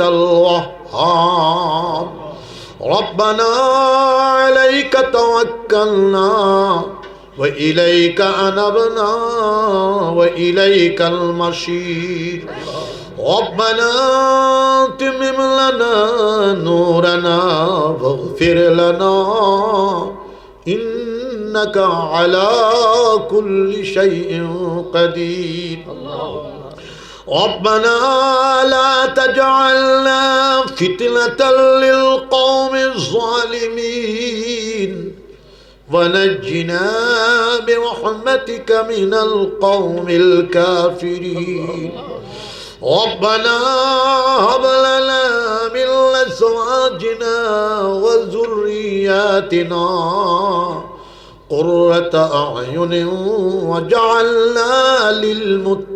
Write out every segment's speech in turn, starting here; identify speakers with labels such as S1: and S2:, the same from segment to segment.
S1: الوهاب. ربنا عليك توكلنا وإليك أنبنا وإليك المشير. ربنا تمم لنا نورنا واغفر لنا إنك على كل شيء قدير. ربنا لا تجعلنا فتنة للقوم الظالمين. ونجنا برحمتك من القوم الكافرين. ربنا هب لنا من أزواجنا وذرياتنا قرة أعين وجعلنا للمتقين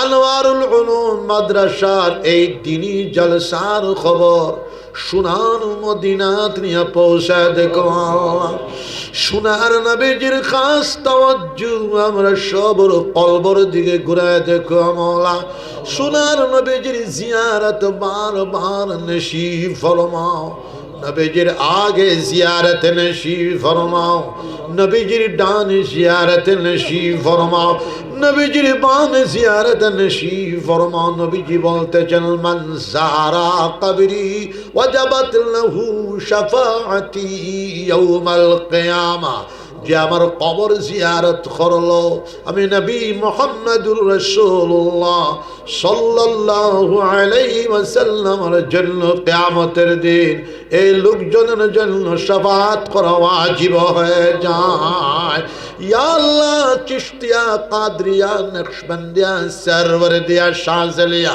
S1: আনোয়ারুল উলুম মাদ্রাসার এই দিনই জলসার খবর সোনার মদিনাত নিয়ে পৌঁছায় দেখো। সোনার নবীজির খাস তাওয়াজ্জু আমরা সবর কলবর দিকে ঘুরায় দেখো আমলা সোনার নবীজির জিয়ারত বার বার নসিব ফরমাও। নবীজির আগে জিয়ারত নসিব ফরমাও, নবীজির ডান জিয়ারত নসিব ফরমাও, নবীজির বান জিয়ারত নসিব ফরমাও, নবীজি বলতেছেন, মান সারা কবরি ওয়াজাবাত লাহু শাফাআতি ইয়াউমাল কিয়ামা। যে আমার কবর জিয়ারত করল, আমি নবী মোহাম্মদুর রসুল্লাহ সাল্লাল্লাহু আলাইহি ওয়াসাল্লামের জন্য কিয়ামতের দিন এই লোকজনের জন্য শাফাত করা ওয়াজিব হয়ে যায়। ইয়া আল্লাহ, চিশতিয়া, কাদরিয়া, নকশবন্দিয়া, সরওয়ারদিয়া, শাহজালিয়া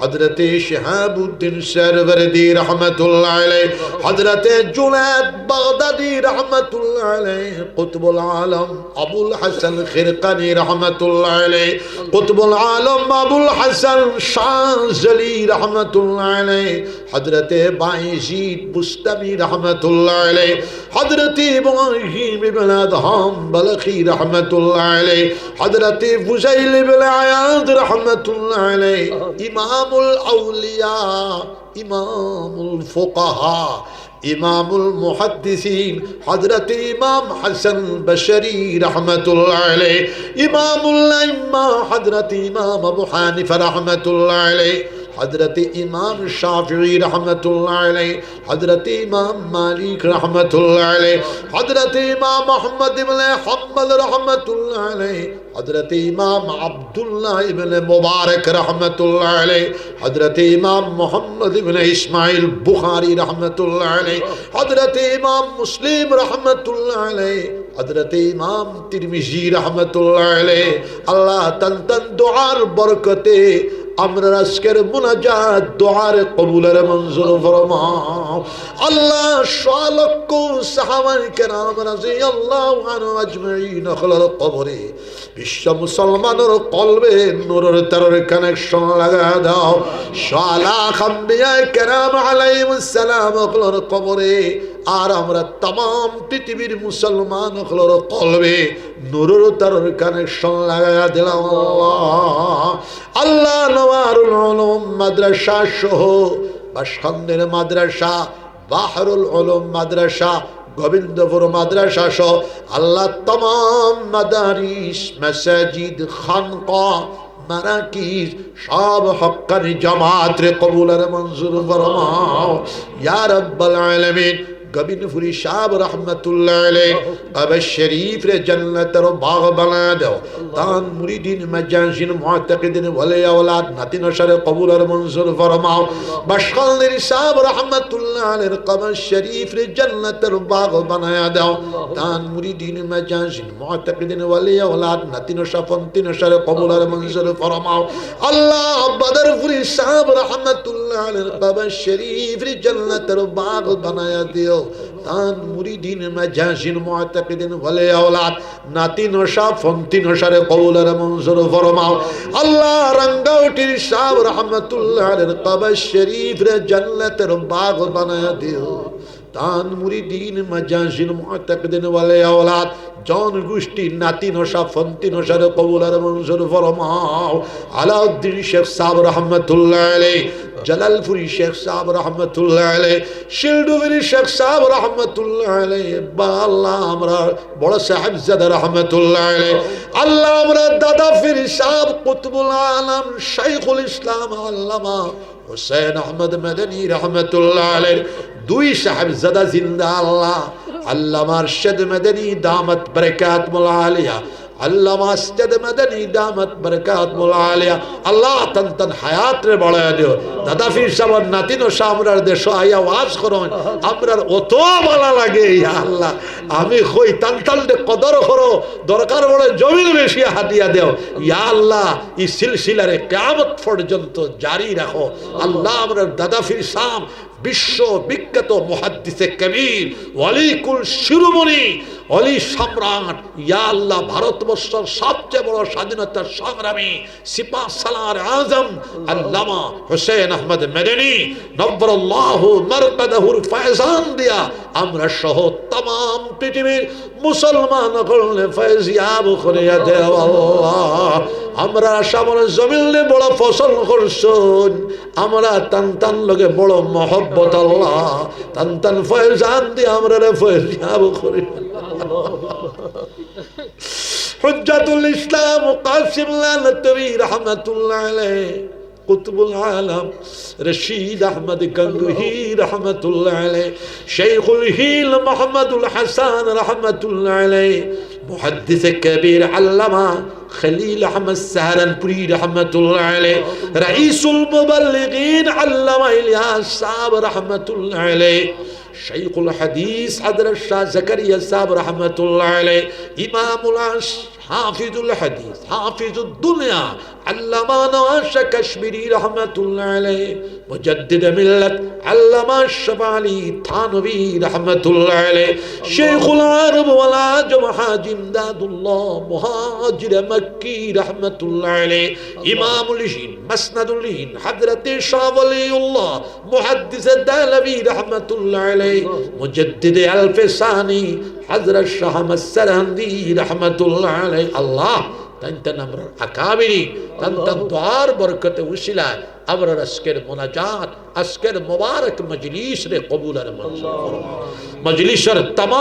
S1: হজরতে শাহাবুদ্দিন সরবরদি রহমতুল্লাহ আলাই হজরতে জুনাদ বাগদাদি রহমতুল্লাহ আলাই কুতবুল আলম আবুল হাসান খিরকানি রহমতুল্লাহ আলাই কুতবুল আলম আবুল হাসান শাহজলি রহমতুল্লাহ আলাই হজরতে বাইজিদ বুস্তামি রহমতুল্লাহ আলাই হজরতে ইব্রাহিম ইবনে আদহাম বলখি রহমতুল্লাহ আলাই হজরতে ফুজাইল ইবনে আয়াদ রহমতুল্লাহ আলাই ইমাম عليه إمام الأولياء إمام الفقهاء إمام المحدثين حضرت إمام حسن البشري رحمة الله عليه إمام الأئمة حضرت إمام أبو حنيفة হজরতে ইমাম শাহি রহমতুল্লাহ আলাই হজরতে ইমাম মালিক রহমতুল্লাহ আলাই হজরতে ইমাম মোহাম্মদ ইবনে হাম্বল রহমতুল্লাহ আলাই হজরত ইমাম আবদুল্লাহ ইবনে মুবারক রহমতুল্লাহ আলাই হজরত ইমাম মোহাম্মদ ইবনে ইসমাইল বুখারি রহমতুল্লাহ আলাই হজরত ইমাম মুসলিম রহমতুল্লাহ আলাই হজরত ইমাম তিরমিজি রহমতুল্লাহ আলাই আল্লাহ তন তন দোয়ার বরকতে আমরা আজকের মোনাজাত দোয়ার কবুলের মঞ্জুর ফরমাও আল্লাহ সালক্য সাহাবাই কেরাম রাজি আল্লাহ আজমাইন হলার কবরে। বিশ্ব মুসলমানের কলবে নূরের তারের কানেকশন লাগা দাও। সালা খাম্বিয়া কেরাম আলাইম সালাম কবরে। আর আমরা তাম পৃথিবীর মুসলমান হলোর কলবে নুরুর তারর কানেকশন লাগাইয়া দিলাম। আল্লাহ উলুম মাদ্রাসা সহ বা বাসখান্দের মাদ্রাসা, বাহরুল আলম মাদ্রাসা, গোবিন্দপুর মাদ্রাসা সহ আল্লাহ তমাম মাদারিস, মসজিদ, খানকা, মারাকিজ সব হক্কানি জামাত রে কবুলার মঞ্জুর ফরমাও। ইয়া রাব্বাল আলামিন গবিনপুরি সাহেব রহমতুল্লাহ কবে শরীফ রে জন্নতের বাগ বানা দাও। তান মুরিদিন, মজাজিন, মুআতাকিদিন ওয়ালি আওলাদ নাতিন শরে কবুল আর মনজুর ফরমাও বাশকালদের সাহেব রহমতুল্লাহ আলাইহির কবর শরীফ রে জন্নতের বাগ বানায়া দাও। তান মুরিদিন, মজাজিন, মুআতাকিদিন ওয়ালি আওলাদ নাতিন শফন্তিন শরে কবুল আর মনজুর ফরমাও। আল্লাহ বদরপুরি সাহেব রহমতুল্লাহ আলাইহির কবর শরীফ রে জন্নতের বাগ বানায়া দিও। তান মুরিদিন মাজাজিন মুআতাকিদিন বলে আওলাদ নাতি নশা, ফন্তি নশারে কওলার মনজুর ফরমাও। আল্লাহ রঙ্গাউটির সাহেব রহমাতুল্লাহ আলাইহির কবর শরীফ রে জান্নাতের বাগ বানায় দিও। তান মুরিদিন মাজাজিন মুআতাকিদিন ওয়ালে আওলাদ। জন গোষ্ঠী, নাতি নশা, ফন্তি নশারে কবুলের মনজুর ফরমাও। আলাউদ্দিন শেখ সাহেব রহমতুল্লাহ আলাইহি, জালালপুরি শেখ সাহেব রহমতুল্লাহ আলাই শিলডুবির শেখ সাহেব রহমতুল্লাহ আলাই বা আল্লাহ আমরা বড় সাহেব জাদা রহমতুল্লাহ আলাই আল্লাহ আমরা দাদা ফির সাহেব কুতবুল আলম শাইখুল ইসলাম আল্লামা হুসেন আহমদ মেদনী রহমতুল্লাহ আলাই দুই সাহেব জাদা জিন্দা আল্লাহ, আল্লামা আরশদ মেদনী দামত বরকাত মুলা আলিয়া মাসজিদ মাদানী দামত বরকাত আল্লাহ তন তন হায়াত রে বাড়ায় দিও। দাদা ফির নাতিন সামরার দেশ আইয়া ওয়াজ করুন। আমরার অত ভালো লাগে, ইয়া আল্লাহ। আমি কই তান তান কদর করো, দরকার বলে জমিন বেশি হাতিয়া দেও। ইয়া আল্লাহ, এই সিলসিলারে কিয়ামত পর্যন্ত জারি রাখো। আল্লাহ আমরার দাদা ফির সাম বিশ্ব বিখ্যাত মহাদ্দিসে কবির ওয়ালিকুল শিরোমণি অলি সম্রাট ইয়া আল্লাহ ভারতবর্ষের সবচেয়ে বড় স্বাধীনতার সংগ্রামী সিপা সালার আজম আল্লামা হোসেন আহমদ মেদনী নব্বরুল্লাহ মারকাদাহুর ফয়জান দিয়া আমরা সহ तमाम পৃথিবীর মুসলমান করলে ফয়জিয়াব করিয়া দেও আল্লাহ আমরা আশা মনে জমিনে বড় ফসল করছুন। আমরা তান তান লগে বড় মহব্বত আল্লাহ। তান তান ফয়জান দিয়ে আমরা ফয়জিয়াব করি। হুজ্জাতুল ইসলাম কাসিম লানতবি রাহমাতুল্লাহ আলাইহি। কুতুবুল আলম রশিদ আহমদ গঙ্গুহি রহমতুল্লাহ আলাই শেখুল হিল মোহাম্মদুল হাসান রহমতুল্লাহ محدث كبير علما خليل أحمد سهران بريد رحمة الله عليه رئيس المبلغين علما إلياس صاب رحمة الله عليه شيخ الحديث حضر الشاه زكريا صاب رحمة الله عليه إمام العصر হাফিজুল হাদিস হাফিজুল দুনিয়া, আল্লামা নওয়াজা কাশ্মীরি রহমাতুল্লাহ আলাইহ, মুজাদ্দিদ মিল্লাত, আল্লামা আশরাফ আলী থানভী রহমাতুল্লাহ আলাইহ, শেখুল আরব ওয়ালা জমহাজ ইমদাদুল্লাহ, মুহাজির মক্কি রহমাতুল্লাহ আলাইহ, ইমামুল হিন, মাসনাদুল হিন হযরত শাহ মুহাদ্দিস দালবী রহমাতুল্লাহ আলাইহ, মুজাদ্দিদ আলফসানি হাজরা শাহমদি রহমতুল্লাহ আল্লাহ তন্ত আমরা আকাবিরি তান্তান দোয়ার বরকতে উসিলায় আমরা আজকের মোনাজাত আজকের মোবারক মজলিস রে কবুলার মজলিসের তাম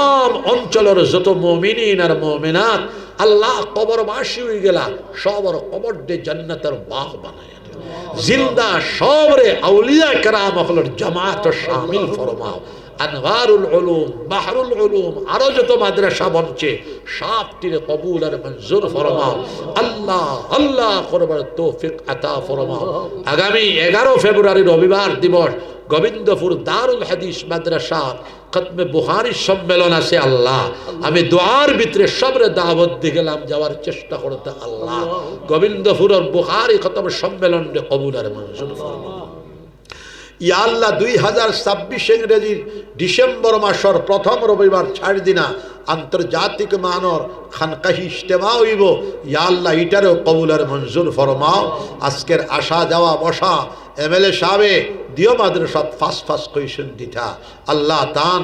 S1: অঞ্চলের যত মমিনিন আর মোমিনাত আল্লাহ কবরবাসী হয়ে গেলা সবর কবর দে জন্নতের বাঘ বানায়। জিন্দা সবরে আউলিয়া কেরাম হলর জামাত শামিল ফরমাও। বাহরুল আরও যত মাদ্রাসা বনছে সব তীরে কবুল আর মঞ্জুর ফরমাও। আল্লাহ আল্লাহ করবার তৌফিক আতা ফরমাও। আগামী এগারো ফেব্রুয়ারি রবিবার দিবস গোবিন্দপুর দারুল হাদিস মাদ্রাসা খতমে বুহারি সম্মেলন আছে আল্লাহ। আমি দোয়ার ভিতরে সবরে দাওয়াত দিয়ে গেলাম, যাওয়ার চেষ্টা করতে আল্লাহ। গোবিন্দপুর বুহারি খতম সম্মেলন কবুল আর মঞ্জুর ফরমাও ইয়া আল্লাহ, দুই হাজার ছাব্বিশ ইংরেজির ডিসেম্বর মাসর প্রথম রবিবার ছাড় দিনা আন্তর্জাতিক মানর খানকাহি ইজতেমা হইব। ইয়া আল্লাহ ইটারেও কবুলের মঞ্জুর ফরমাও। আজকের আসা যাওয়া বসা, এমএলএ সাহেবে, দিও মাদ্রাসা ফাঁস ফাঁস কইসেন দিঠা আল্লাহ তান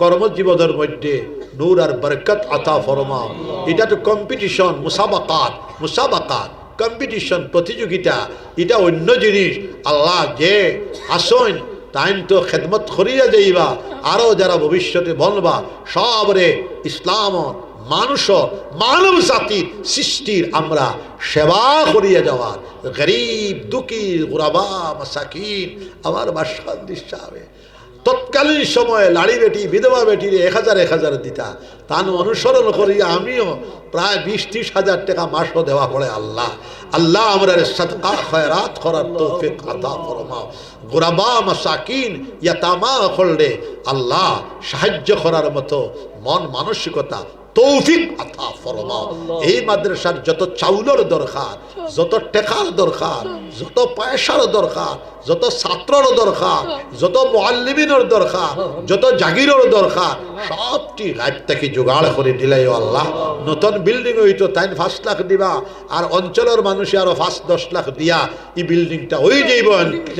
S1: কর্মজীবনের মধ্যে নূর আর বরকত আতা ফরমাও। এটা তো কম্পিটিশন মুসাবাকাত মুসাবাকাত কম্পিটিশন প্রতিযোগিতা, এটা অন্য জিনিস। আল্লাহ যে আসন তাইন তো খেদমত করিয়া যাইবা আরও যারা ভবিষ্যতে বলবা, সবরে ইসলাম, মানুষ, মানব জাতির সৃষ্টির আমরা সেবা করিয়া যাওয়ার। গরিব, দুঃখী, গুরাবা, মাসাকিন, আমার বাসা দৃশ্যাবে তৎকালীন সময়ে লাড়ি বেটি, বিধবা বেটির এক হাজার এক হাজার দিতা। তান অনুসরণ করি আমিও প্রায় বিশ ত্রিশ হাজার টাকা মাসও দেওয়া পড়ে আল্লাহ। আল্লাহ আমরা সদকা খয়রাত করার তৌফিক আদা ফরমাও। গোরাবা মাসাকিন ইয়াতামা করলে আল্লাহ সাহায্য করার মতো মন মানসিকতা তৌফিক আতা ফরমাও। এই মাদ্রাসার যত চাউলের দরকার যত টেকার দরকার যত পয়সার দরকার যত ছাত্রর দরকার যত মোয়াল্লিমিনের দরকার যত জাগিরের দরকার সবটি লাইফ থেকে জোগাড় করে দিলাই আল্লাহ। নতুন বিল্ডিং হইতো তাই পাঁচ লাখ দিবা আর অঞ্চলের মানুষ আরও পাঁচ দশ লাখ দিয়া এই বিল্ডিংটা হয়ে যাইব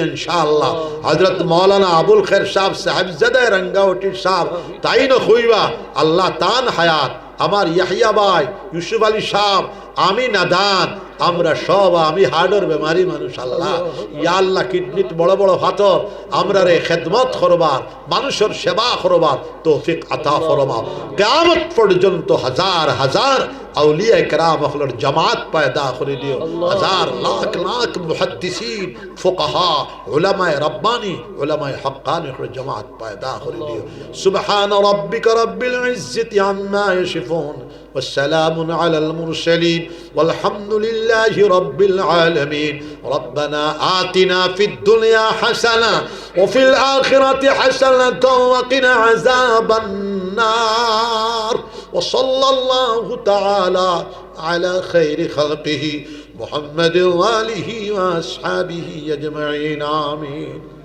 S1: ইনশাআল্লাহ। হজরত মৌলানা আবুল খের সাহেব সাহেবজাদায় রঙ্গাওটির সাহেব তাই না হইবা আল্লাহ তান হায়াত আমার ইয়াহিয়া ভাই, ইউসুফ আলী সাহ আমি নাদান, আমরা সব আমি হার্ডর বেমারি মানুষ, আল্লাহ। ইয়া আল্লাহ, কিডনিত বড় বড় ফাতর আমরা রে খেদমত করবার, মানুষের সেবা করবার তৌফিক আতা ফরমা। কেয়ামত পর্যন্ত হাজার হাজার اولیاء کرام اخلر جماعت پیدا خلی لیو ہزار لاک لاک محدثین فقہا علماء ربانی علماء حقانی اخلر جماعت پیدا خلی لیو سبحان ربک رب العزت عما یشفون والسلام على المرسلين والحمد لله رب العالمين. ربنا آتنا في الدنيا حسنة وفي الآخرة حسنة وقنا عذاب النار. وصلى الله تعالى على خير خلقه محمد وآله وأصحابه أجمعين آمين.